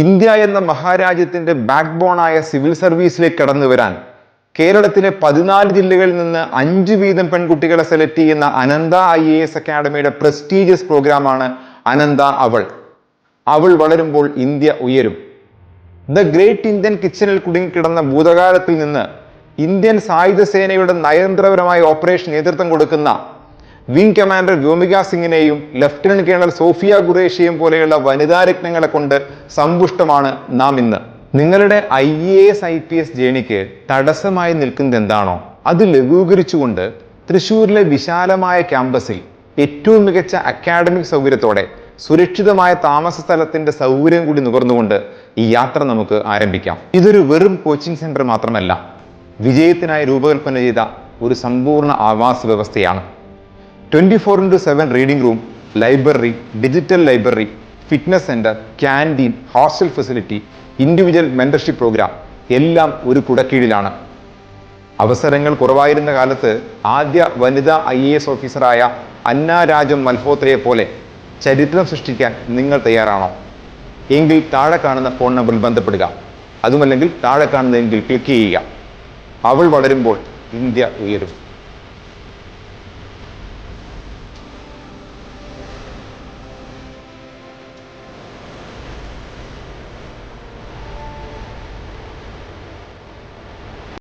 India എന്ന മഹാരാജ്യത്തിന്റെ back ബോണായ civil സർവീസിലേക്ക് കടന്നു വരാൻ കേരളത്തിലെ പതിനാല് ജില്ലകളിൽ നിന്ന് അഞ്ച് വീതം പെൺകുട്ടികളെ സെലക്ട് ചെയ്യുന്ന അനന്ത ഐ എ എസ് അക്കാഡമിയുടെ പ്രസ്റ്റീജിയസ് പ്രോഗ്രാമാണ് അനന്ത അവൾ. അവൾ വളരുമ്പോൾ ഇന്ത്യ ഉയരും. ദ ഗ്രേറ്റ് ഇന്ത്യൻ കിച്ചണിൽ കുടുങ്ങിക്കിടന്ന ഭൂതകാലത്തിൽ നിന്ന് ഇന്ത്യൻ സായുധ സേനയുടെ നയതന്ത്രപരമായ ഓപ്പറേഷൻ നേതൃത്വം കൊടുക്കുന്ന വിംഗ് കമാൻഡർ വ്യോമിക സിംഗിനെയും ലഫ്റ്റനന്റ് കേണൽ സോഫിയ ഖുറേഷിയെയും പോലെയുള്ള വനിതാ രത്നങ്ങളെ കൊണ്ട് സമ്പുഷ്ടമാണ് നാം ഇന്ന്. നിങ്ങളുടെ I A S I P S ജേണിക്ക് തടസ്സമായി നിൽക്കുന്നത് എന്താണോ അത് ലഘൂകരിച്ചുകൊണ്ട് തൃശ്ശൂരിലെ വിശാലമായ ക്യാമ്പസിൽ ഏറ്റവും മികച്ച അക്കാഡമിക് സൗകര്യത്തോടെ സുരക്ഷിതമായ താമസ സ്ഥലത്തിന്റെ സൗകര്യം കൂടി നുകർന്നുകൊണ്ട് ഈ യാത്ര നമുക്ക് ആരംഭിക്കാം. ഇതൊരു വെറും കോച്ചിങ് സെന്റർ മാത്രമല്ല വിജയത്തിനായി രൂപകൽപ്പന ചെയ്ത ഒരു സമ്പൂർണ ആവാസ വ്യവസ്ഥയാണ് twenty four into seven reading room library digital library fitness centre canteen hostel facility individual mentorship programme എല്ലാം ഒരു കുടക്കീഴിലാണ്. അവസരങ്ങൾ കുറവായിരുന്ന കാലത്ത് ആദ്യ വനിതാ ഐ എ എസ് ഓഫീസറായ അന്ന രാജം മൽഹോത്രയെ പോലെ ചരിത്രം സൃഷ്ടിക്കാൻ നിങ്ങൾ തയ്യാറാണോ? എങ്കിൽ താഴെ കാണുന്ന ഫോൺ നമ്പറിൽ ബന്ധപ്പെടുക. അതുമല്ലെങ്കിൽ താഴെ കാണുന്നതെങ്കിൽ ക്ലിക്ക് ചെയ്യുക. അവൾ വളരുമ്പോൾ ഇന്ത്യ ഉയരും.